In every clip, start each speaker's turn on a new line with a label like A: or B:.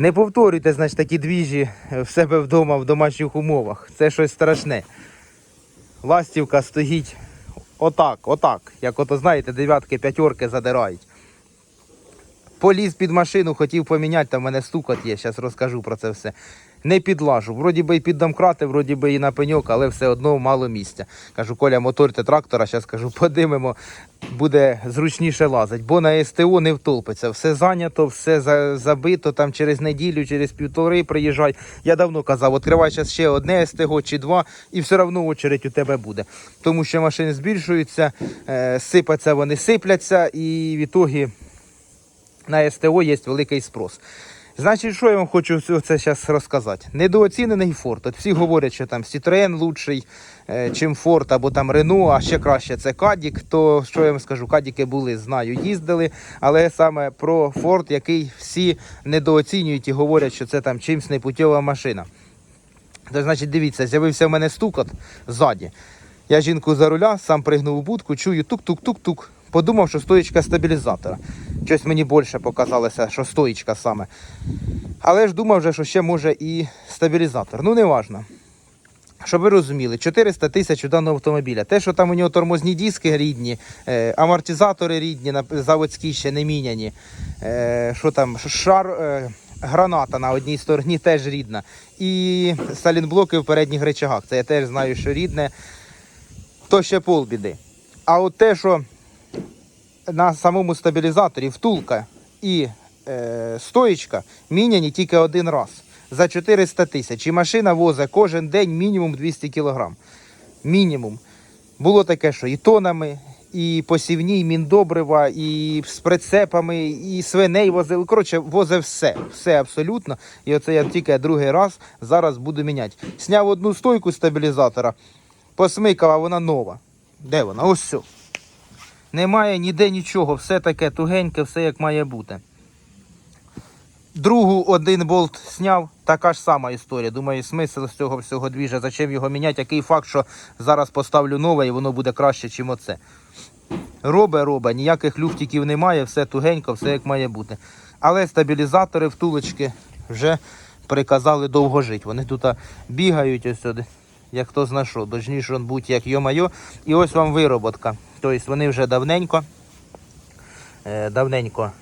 A: Не повторюйте, значить, такі двіжі в себе вдома в домашніх умовах. Це щось страшне. Ластівка стоїть отак, отак. Як ото знаєте, дев'ятки, п'ятерки задирають. Поліз під машину, хотів поміняти, там в мене стукот є, зараз розкажу про це все. Не підлажу. Вроді би і під домкрати, вроді би і на пеньок, але все одно мало місця. Кажу, Коля, моторте трактора, зараз кажу, подимемо, буде зручніше лазить, бо на СТО не втолпиться. Все зайнято, все забито, там через неділю, через півтори приїжджай. Я давно казав, відкривай зараз ще одне СТО чи два, і все одно очередь у тебе буде. Тому що машини збільшуються, е, сипаться вони сипляться, і в ітогі на СТО є великий спрос. Значить, що я вам хочу це зараз розказати? Недооцінений Ford. От всі говорять, що там Citroen лучший, е, чим Ford, або там Renault, а ще краще це Кадік. То що я вам скажу, Кадіки були, знаю, їздили, але саме про Ford, який всі недооцінюють і говорять, що це там чимсь непутьова машина. То, значить, дивіться, з'явився в мене стукот ззаді. Я жінку за руля, сам пригнув у будку, чую тук-тук-тук-тук. Подумав, що стоїчка стабілізатора. Щось мені більше показалося, що стоїчка саме. Але ж думав, вже, що ще може і стабілізатор. Ну, не важно. Щоб ви розуміли, 400 тисяч у даного автомобіля. Те, що там у нього тормозні диски рідні, е, амортизатори рідні, заводські ще не міняні. Е, що там, шар, е, граната на одній стороні теж рідна. І салінблоки в передніх речагах. Це я теж знаю, що рідне, то ще полбіди. А от те, що на самому стабілізаторі втулка і е, стоїчка міняні тільки один раз за 400 тисяч. І машина возить кожен день мінімум 200 кг. Мінімум. Було таке, що і тонами, і посівні, і міндобрива, і з прицепами, і свиней возили. Коротше, возив все. Все абсолютно. І оце я тільки другий раз зараз буду міняти. Сняв одну стойку стабілізатора, посмикав, а вона нова. Де вона? Ось все. Немає ніде нічого, все таке тугеньке, все як має бути. Другу один болт зняв, така ж сама історія. Думаю, смисл з цього всього двіжа, зачем його міняти, який факт, що зараз поставлю нове і воно буде краще, ніж оце. Робе, робе, ніяких люфтиків немає, все тугенько, все як має бути. Але стабілізатори, втулочки вже приказали довго жити. Вони тут бігають ось сюди, як хто зна що, дожніше он будь як йо-майо. І ось вам вироботка. Тобто вони вже давненько, е, давненько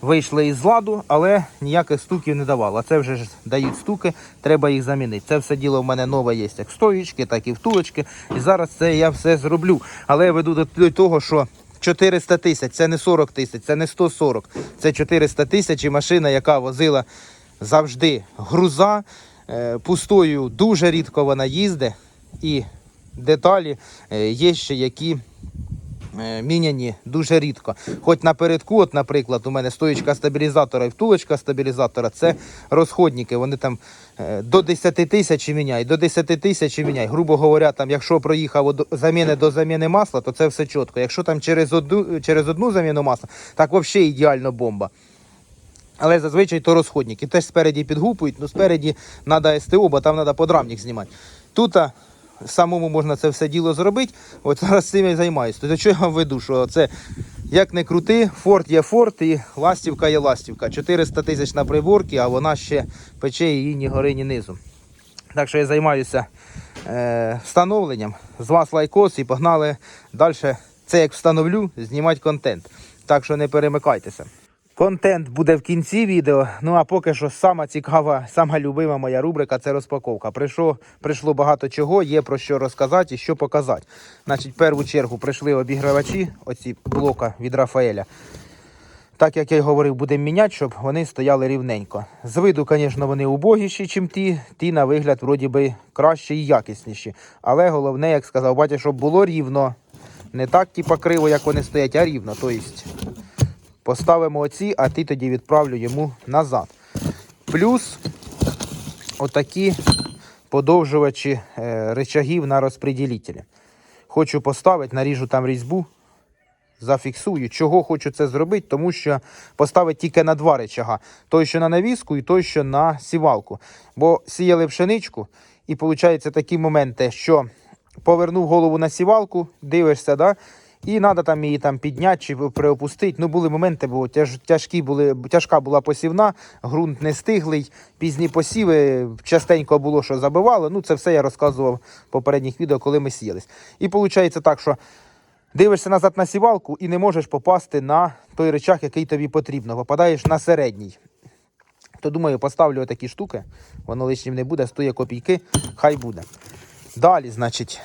A: вийшли із ладу, але ніяких стуків не давало. Це вже ж дають стуки, треба їх замінити. Це все діло в мене нове є, як стоїчки, так і втулочки. І зараз це я все зроблю. Але я веду до, до того, що 400 тисяч це не 40 тисяч, це не 140, це 400 тисяч і машина, яка возила завжди груза. е, Пустою дуже рідко вона їздить. І деталі е, є ще які е, міняні дуже рідко. Хоч напередку, от, наприклад, у мене стоїчка стабілізатора і втулочка стабілізатора це розходники. Вони там е, до 10 тисяч міняють, до 10 тисяч міняють. Грубо говоря, там, якщо проїхав від заміни до заміни масла, то це все чітко. Якщо там через одну, через одну заміну масла, так взагалі ідеально бомба. Але зазвичай то розходники. Теж спереді підгупують, ну спереді треба СТО, бо там треба подрамник знімати. Тут самому можна це все діло зробити. От зараз цим я займаюся. То що я вам веду, що це як не крути, форт є форт і ластівка є ластівка. 400 тисяч на приборці, а вона ще пече її ні гори, ні низу. Так що я займаюся е, встановленням. З вас лайкос і погнали далі. Це як встановлю, знімати контент. Так що не перемикайтеся. Контент буде в кінці відео. Ну а поки що сама цікава, сама любима моя рубрика це розпаковка. Прийшло, прийшло багато чого, є про що розказати і що показати. Значить, в першу чергу прийшли обігравачі, оці блока від Рафаеля. Так як я й говорив, будемо міняти, щоб вони стояли рівненько. З виду, звісно, вони убогіші, ніж ті. Ті на вигляд, вроді би, кращі і якісніші. Але головне, як сказав батя, щоб було рівно. Не так, типа криво, як вони стоять, а рівно. Тобто поставимо оці, а ті тоді відправлю йому назад. Плюс отакі подовжувачі е, речагів на розпреділителі. Хочу поставити, наріжу там різьбу, зафіксую. Чого хочу це зробити, тому що поставити тільки на два речага. Той, що на навіску, і той, що на сівалку. Бо сіяли пшеничку, і виходить такі моменти, що повернув голову на сівалку, дивишся, да? І треба там її там підняти чи приопустити. Ну, були моменти, бо тяж, тяжкі були, тяжка була посівна, ґрунт не стиглий, пізні посіви, частенько було, що забивало. Ну, це все я розказував в попередніх відео, коли ми сіялись. І виходить так, що дивишся назад на сівалку і не можеш попасти на той речах, який тобі потрібно. Попадаєш на середній. То думаю, поставлю отакі штуки, воно лишнім не буде, стоїть копійки, хай буде. Далі, значить,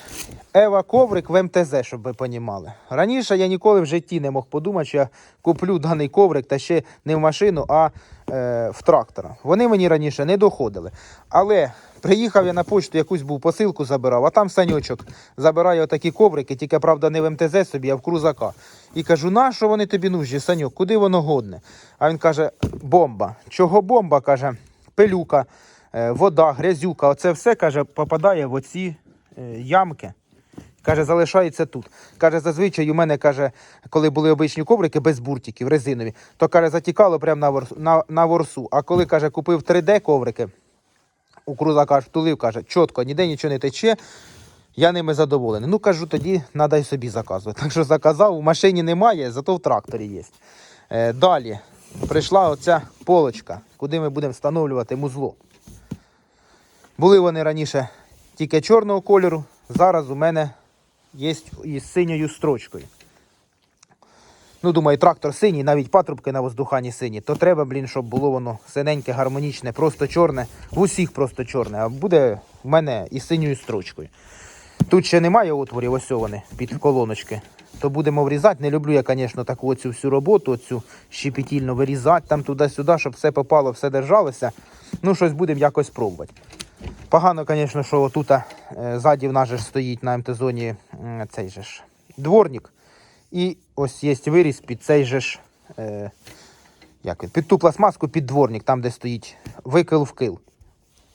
A: Ева коврик в МТЗ, щоб ви понімали. Раніше я ніколи в житті не мог подумати, що я куплю даний коврик та ще не в машину, а е, в трактора. Вони мені раніше не доходили. Але приїхав я на почту, якусь був посилку забирав, а там санючок забирає отакі коврики, тільки правда не в МТЗ собі, а в крузака. І кажу, на що вони тобі нужні, санюк, куди воно годне? А він каже, бомба. Чого бомба? каже, пилюка, вода, грязюка. Оце все каже, попадає в оці е, ямки. Каже, залишається тут. Каже, зазвичай у мене каже, коли були обичні коврики без буртиків, резинові, то каже, затікало прямо на, ворсу, на, на ворсу. А коли каже, купив 3D коврики, у крузака аж втулив, каже, чітко, ніде нічого не тече. Я ними задоволений. Ну кажу, тоді треба й собі заказувати. Так що заказав, у машині немає, зато в тракторі є. Е, далі прийшла оця полочка, куди ми будемо встановлювати музло. Були вони раніше тільки чорного кольору, зараз у мене є із синьою строчкою. Ну, думаю, трактор синій, навіть патрубки на воздухані сині, то треба, блін, щоб було воно синеньке, гармонічне, просто чорне, в усіх просто чорне, а буде в мене із синьою строчкою. Тут ще немає отворів, ось вони під колоночки. То будемо врізати. Не люблю я, звісно, таку оцю всю роботу, оцю щепетільно вирізати там туди-сюди, щоб все попало, все держалося. Ну, щось будемо якось пробувати. Погано, звісно, що отут е, ззаді в нас же стоїть на МТ-зоні цей же ж дворник. І ось є виріз під цей же ж, е, як він, під ту пластмаску, під дворник, там, де стоїть викил в кил.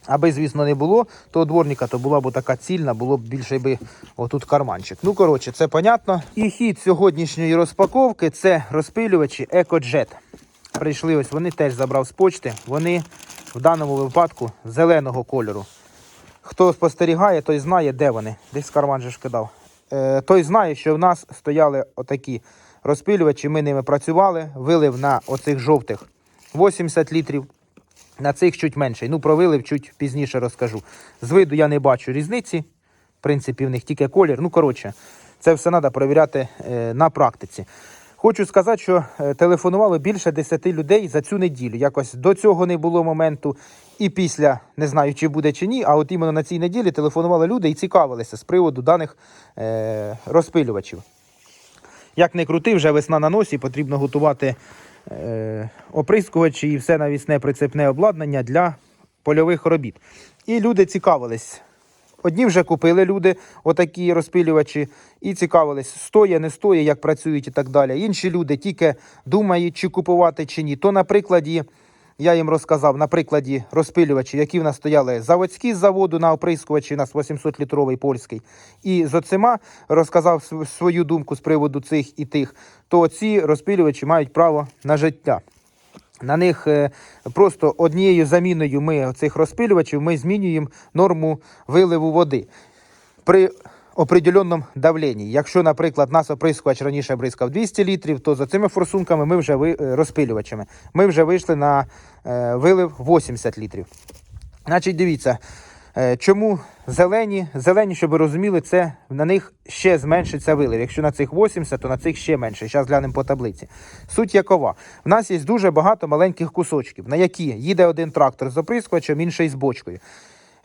A: Аби, звісно, не було того дворника, то була б така цільна, було б більше би отут карманчик. Ну, коротше, це понятно. І хід сьогоднішньої розпаковки це розпилювачі EcoJet. Прийшли ось, вони теж забрав з почти. Вони в даному випадку зеленого кольору. Хто спостерігає, той знає, де вони. Десь карман же ж. Е, той знає, що в нас стояли отакі розпилювачі, ми ними працювали, вилив на оцих жовтих 80 літрів. На цих чуть менше. Ну, про вилив чуть пізніше розкажу. З виду я не бачу різниці. В принципі, в них тільки колір. Ну, коротше, це все треба перевіряти е, на практиці. Хочу сказати, що е, телефонувало більше 10 людей за цю неділю. Якось до цього не було моменту. І після, не знаю, чи буде чи ні, а от іменно на цій неділі телефонували люди і цікавилися з приводу даних е, розпилювачів. Як не крути, вже весна на носі, потрібно готувати е, оприскувачі і все навісне прицепне обладнання для польових робіт. І люди цікавились. Одні вже купили люди отакі розпилювачі і цікавились, стоє, не стоє, як працюють і так далі. Інші люди тільки думають, чи купувати, чи ні. То на прикладі, я їм розказав, на прикладі розпилювачів, які в нас стояли заводські з заводу на оприскувачі, у нас 800-літровий польський. І з оцима розказав свою думку з приводу цих і тих, то ці розпилювачі мають право на життя. На них е, просто однією заміною ми цих розпилювачів ми змінюємо норму виливу води при определенному давленні. Якщо, наприклад, нас оприскувач раніше бризкав 200 літрів, то за цими форсунками ми вже ви- е, розпилювачами. Ми вже вийшли на е, вилив 80 літрів. Значить, дивіться, чому зелені? Зелені, щоб ви розуміли, це на них ще зменшиться вилив. Якщо на цих 80, то на цих ще менше. Зараз глянемо по таблиці. Суть якова. В нас є дуже багато маленьких кусочків, на які їде один трактор з оприскувачем, інший з бочкою.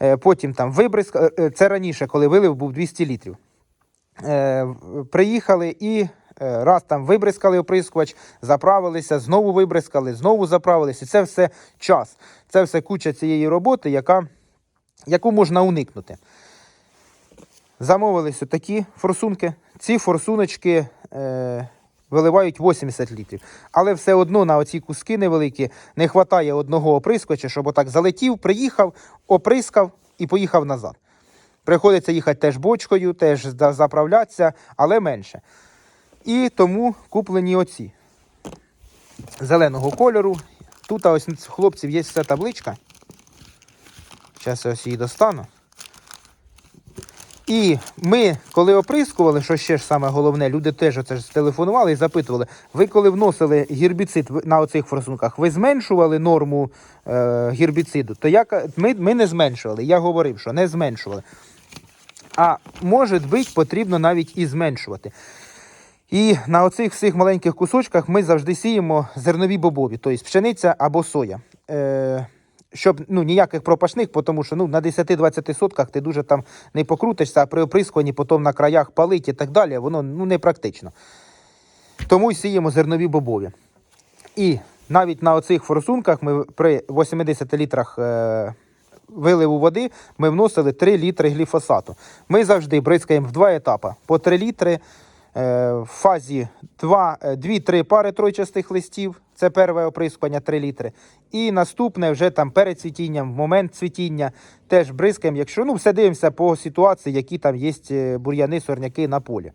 A: Е, Потім там вибризк, е, е, це раніше, коли вилив був 200 літрів. Е, Приїхали і е, раз там вибризкали оприскувач, заправилися, знову вибризкали, знову заправилися. І це все час. Це все куча цієї роботи, яка, яку можна уникнути. Замовились такі форсунки. Ці форсуночки е, виливають 80 літрів. Але все одно на оці куски невеликі не вистачає одного оприскувача, щоб отак залетів, приїхав, оприскав і поїхав назад. Приходиться їхати теж бочкою, теж заправлятися, але менше. І тому куплені оці зеленого кольору. Тут ось хлопців є вся табличка. Зараз я ось її достану. І ми, коли оприскували, що ще ж саме головне, люди теж оце ж телефонували і запитували, ви коли вносили гербіцид на оцих форсунках, ви зменшували норму е, гербіциду? То я, ми, ми не зменшували. Я говорив, що не зменшували. А може бути, потрібно навіть і зменшувати. І на оцих всіх маленьких кусочках ми завжди сіємо зернові бобові, тобто пшениця або соя. Е, щоб ну, ніяких пропашних, тому що ну, на 10-20 сотках ти дуже там не покрутишся, а при оприскуванні потім на краях палить і так далі, воно ну, не практично. Тому й сіємо зернові бобові. І навіть на оцих форсунках ми при 80 літрах е, виливу води ми вносили 3 літри гліфосату. Ми завжди бризкаємо в два етапи по 3 літри. Е, в фазі 2-3 пари тройчастих листів. Це перше оприскування 3 літри. І наступне вже там перед цвітінням, в момент цвітіння теж бризкаємо. Якщо ну, все дивимося по ситуації, які там є е, бур'яни, сорняки на полі.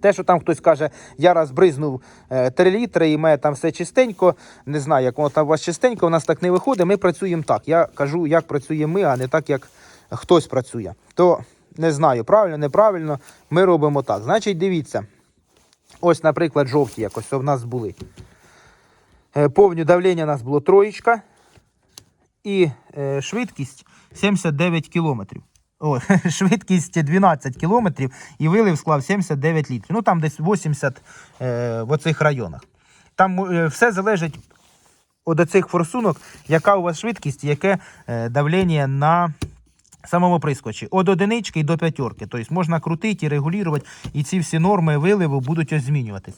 A: Те, що там хтось каже, я раз бризнув е, 3 літри і в там все чистенько. Не знаю, як воно там у вас чистенько, у нас так не виходить. Ми працюємо так. Я кажу, як працюємо ми, а не так, як хтось працює. То не знаю, правильно, неправильно, ми робимо так. Значить, дивіться. Ось, наприклад, жовті якось у нас були. Е, Повню давлення у нас було троєчка і е, швидкість 79 кілометрів. О, швидкість 12 кілометрів і вилив склав 79 літрів. Ну там десь 80 е, в оцих районах. Там е, все залежить від цих форсунок, яка у вас швидкість, яке е, давлення на самому прискочі. Від одинички до п'ятерки. Тобто можна крутити і регулювати, і ці всі норми виливу будуть ось змінюватись.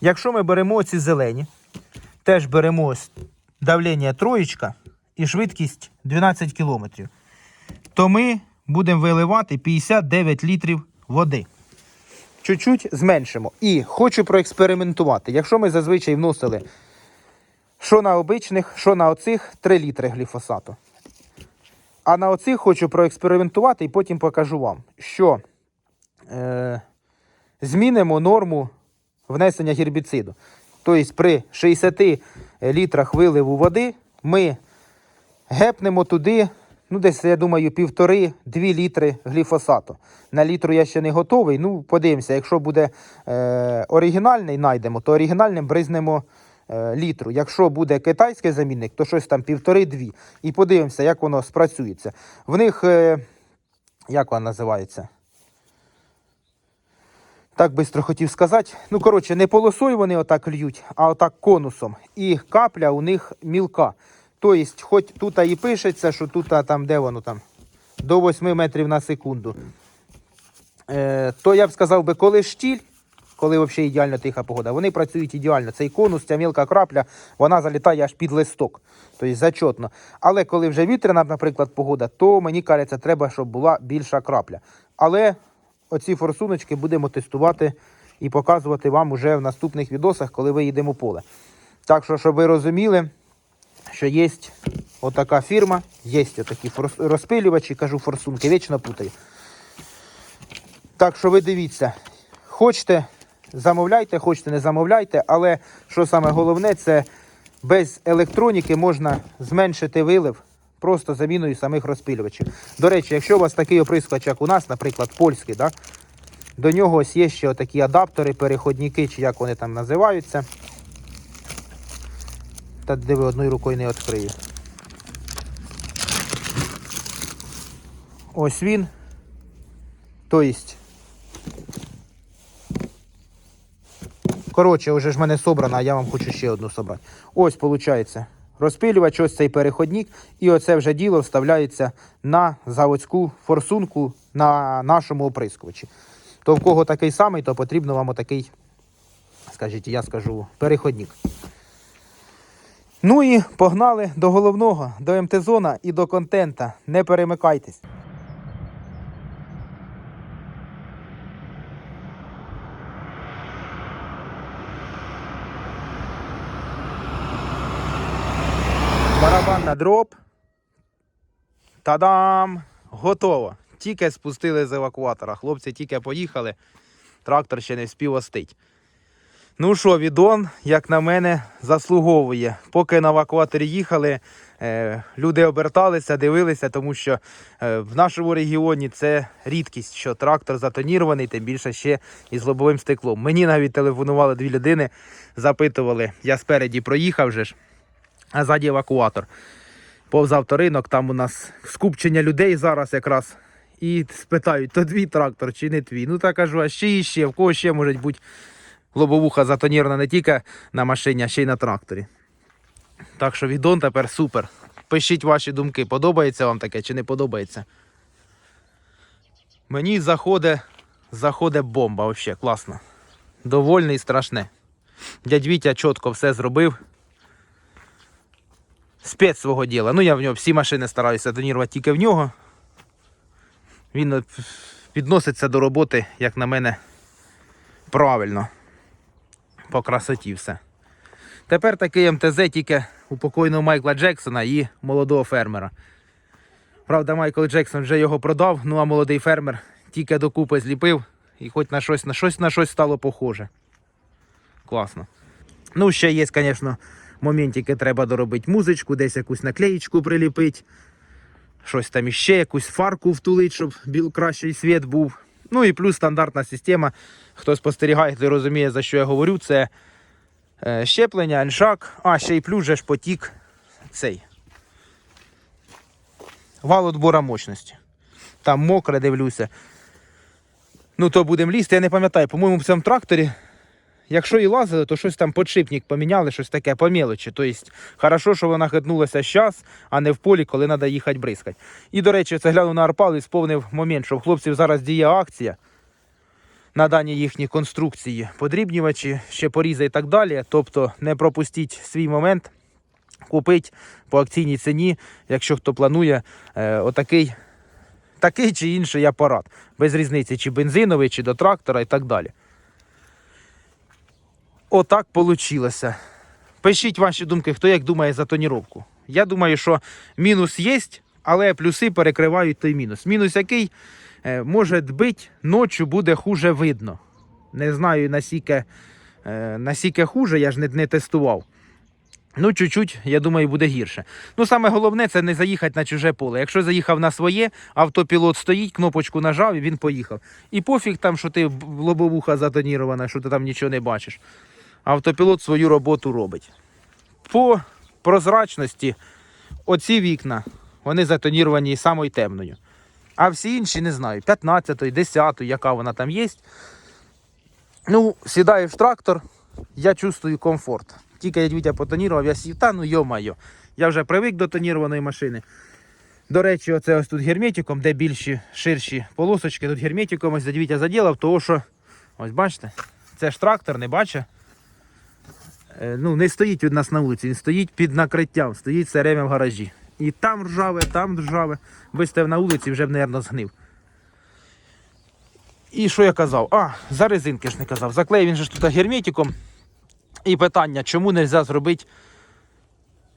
A: Якщо ми беремо ці зелені, теж беремо ось давлення троєчка і швидкість 12 км, то ми будемо виливати 59 літрів води. Чуть-чуть зменшимо. І хочу проекспериментувати. Якщо ми зазвичай вносили що на обичних, що на оцих 3 літри гліфосату. А на оцих хочу проекспериментувати і потім покажу вам, що е, змінимо норму внесення гербіциду. Тобто при 60 літрах виливу води ми гепнемо туди, ну десь, я думаю, півтори-дві літри гліфосату. На літру я ще не готовий. Ну, подивимося, якщо буде е, оригінальний, знайдемо, то оригінальним бризнемо літру. Якщо буде китайський замінник, то щось там півтори-дві. І подивимося, як воно спрацюється. В них, е, як вона називається? Так швидко хотів сказати. Ну, коротше, не полосою вони отак льють, а отак конусом. І капля у них мілка. Тобто, хоч тут і пишеться, що тут, там, де воно там, до 8 метрів на секунду. Е, то я б сказав би, коли штіль, коли взагалі ідеально тиха погода, вони працюють ідеально. Цей конус, ця мілка крапля, вона залітає аж під листок. Тобто зачетно. Але коли вже вітряна, наприклад, погода, то мені кажеться, треба, щоб була більша крапля. Але оці форсуночки будемо тестувати і показувати вам уже в наступних відосах, коли виїдемо в поле. Так що, щоб ви розуміли, що є отака фірма, є отакі розпилювачі, кажу форсунки, вічно путаю. Так що ви дивіться, хочете, замовляйте, хочете, не замовляйте, але що саме головне, це без електроніки можна зменшити вилив просто заміною самих розпилювачів. До речі, якщо у вас такий оприскувач, як у нас, наприклад, польський, да, до нього ось є ще такі адаптери, переходники, чи як вони там називаються. Та диви, одною рукою не відкрию. Ось він. Тобто. Коротше, вже ж в мене собрано, а я вам хочу ще одну собрати. Ось, виходить, розпилювач, ось цей переходник, і оце вже діло вставляється на заводську форсунку на нашому оприскувачі. То в кого такий самий, то потрібно вам отакий, скажіть, я скажу, переходник. Ну і погнали до головного, до МТ-зона і до контента. Не перемикайтесь. На дроп. Та-дам! Готово. Тільки спустили з евакуатора. Хлопці тільки поїхали. Трактор ще не вспів остить. Ну що, відон, як на мене, заслуговує. Поки на евакуаторі їхали, е, люди оберталися, дивилися, тому що е, в нашому регіоні це рідкість, що трактор затонірований, тим більше ще із лобовим стеклом. Мені навіть телефонували дві людини, запитували, я спереді проїхав же ж, а ззаді евакуатор. Повз авторинок, там у нас скупчення людей зараз якраз. І спитають, то твій трактор чи не твій. Ну так кажу, а ще і ще, в кого ще може бути лобовуха затонірована не тільки на машині, а ще й на тракторі. Так що відон тепер супер. Пишіть ваші думки, подобається вам таке чи не подобається. Мені заходить, заходить бомба взагалі, класно. Довольний і страшне. Дядь Вітя чітко все зробив. Спец свого діла. Ну, я в нього всі машини стараюся тонірувати тільки в нього. Він от підноситься до роботи, як на мене, правильно. По красоті все. Тепер такий МТЗ тільки у покойного Майкла Джексона і молодого фермера. Правда, Майкл Джексон вже його продав, ну а молодий фермер тільки докупи зліпив і хоч на щось на щось на щось стало похоже. Класно. Ну, ще є, звісно, моментики, треба доробити музичку, десь якусь наклеїчку приліпити, щось там іще, якусь фарку втулить, щоб кращий світ був. Ну і плюс стандартна система. Хто спостерігає, той розуміє, за що я говорю, це е, щеплення, аншак, а ще й плюс же ж потік цей. Вал отбора мощності. Там мокре, дивлюся. Ну, то будемо лізти. Я не пам'ятаю, по-моєму, в цьому тракторі Якщо і лазили, то щось там подшипник поміняли, щось таке по мелочі. Тобто, хорошо, що вона хитнулася зараз, а не в полі, коли треба їхати бризкати. І, до речі, це глянув на арпал і сповнив момент, що в хлопців зараз діє акція на дані їхні конструкції, подрібнювачі, ще порізи і так далі. Тобто не пропустіть свій момент, купить по акційній ціні, якщо хто планує е, отакий такий чи інший апарат. Без різниці, чи бензиновий, чи до трактора і так далі. Отак вийшло. Пишіть ваші думки, хто як думає за тоніровку. Я думаю, що мінус є, але плюси перекривають той мінус. Мінус який е, може бути, ночі буде хуже видно. Не знаю наскільки, е, наскільки хуже, я ж не, не тестував. Ну, чуть-чуть, я думаю, буде гірше. Ну, саме головне це не заїхати на чуже поле. Якщо заїхав на своє, автопілот стоїть, кнопочку нажав і він поїхав. І пофіг там, що ти лобовуха затонірована, що ти там нічого не бачиш. Автопілот свою роботу робить. По прозрачності оці вікна, вони затоніровані самою темною. А всі інші не знаю, 15, 10, яка вона там є. Ну, сідаєш в трактор, я чувствую комфорт. Тільки я Вітя потонірував, я сів, та ну йо-майо. Я вже привик до тонірованої машини. До речі, оце ось тут герметиком, де більші, ширші полосочки, тут герметиком ось Вітя заділав, того що, ось бачите, це ж трактор, не бачить. Е, Ну, не стоїть у нас на вулиці, він стоїть під накриттям, стоїть все время в гаражі. І там ржаве, там ржаве. Вистав на вулиці, вже б, мабуть, згнив. І що я казав? А, за резинки ж не казав. Заклеїв він же ж тут герметиком. І питання, чому не можна зробити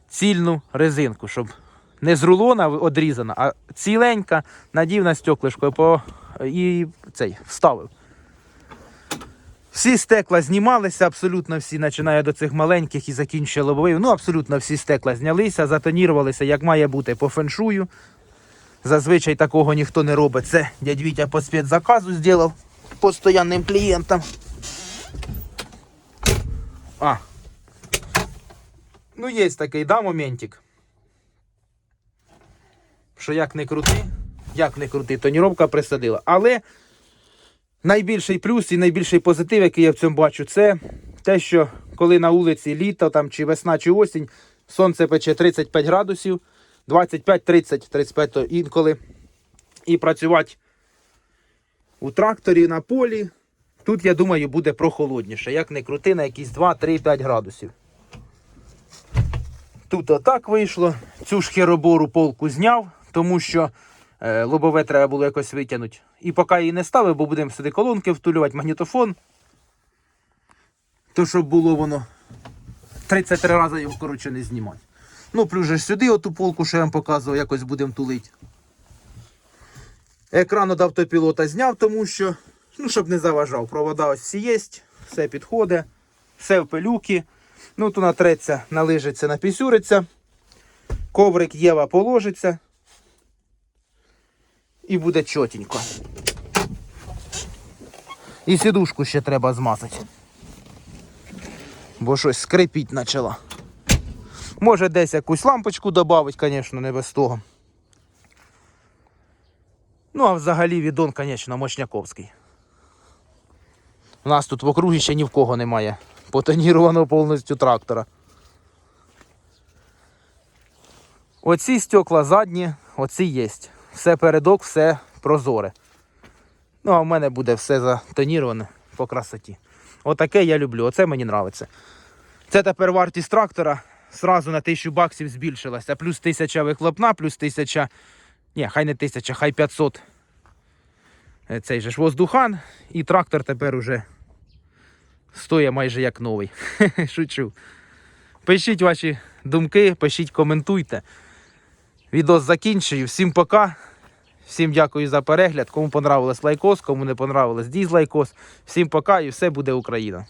A: цільну резинку, щоб не з рулона одрізана, а ціленька, надів на стеклишко і цей вставив. Всі стекла знімалися, абсолютно всі, починає до цих маленьких і закінчує лобовий. Ну, абсолютно всі стекла знялися, затонірувалися, як має бути по феншую. Зазвичай такого ніхто не робить. Це дядь Вітя по спецзаказу зробив постоянним клієнтам. А. Ну, є такий, да, моментик. Що як не крути, як не крути, тоніровка присадила. Але найбільший плюс і найбільший позитив, який я в цьому бачу, це те, що коли на вулиці літо, там, чи весна, чи осінь, сонце пече 35 градусів, 25, 30, 35 то інколи. І працювати у тракторі на полі. Тут, я думаю, буде прохолодніше. Як не крути, на якісь 2-3-5 градусів. Тут отак вийшло. Цю ж херобору полку зняв, тому що лобове треба було якось витягнути. І поки її не ставив, бо будемо сюди колонки втулювати, магнітофон. То щоб було воно 33 рази його, коротше, не знімати. Ну, плюс же сюди оту полку, що я вам показував, якось будемо тулити. Екран від автопілота зняв, тому що, ну, щоб не заважав. Провода ось всі є, все підходить. все в пилюки. Ну, то натреться, налижиться, напісюриться. Коврик Єва положиться. І буде чотенько. І сідушку ще треба змазати. Бо щось скрипіть почало. Може десь якусь лампочку додати, звісно, не без того. Ну, а взагалі відон, звісно, мощняковський. У нас тут в округі ще ні в кого немає потонірованого повністю трактора. Оці стекла задні, оці є. Все передок, все прозоре. Ну, а в мене буде все затоніроване по красоті. Отаке я люблю, оце мені подобається. Це тепер вартість трактора сразу на 1000 баксів збільшилася. Плюс 1000 вихлопна, плюс 1000. Ні, хай не 1000, хай 500. Е, Цей же ж воздухан. І трактор тепер уже стоїть майже як новий. Шучу. Пишіть ваші думки, пишіть, коментуйте. Відос закінчую. Всім пока. Всім дякую за перегляд. Кому понравилось лайкос, кому не понравилось дізлайкос. Всім пока і все буде Україна.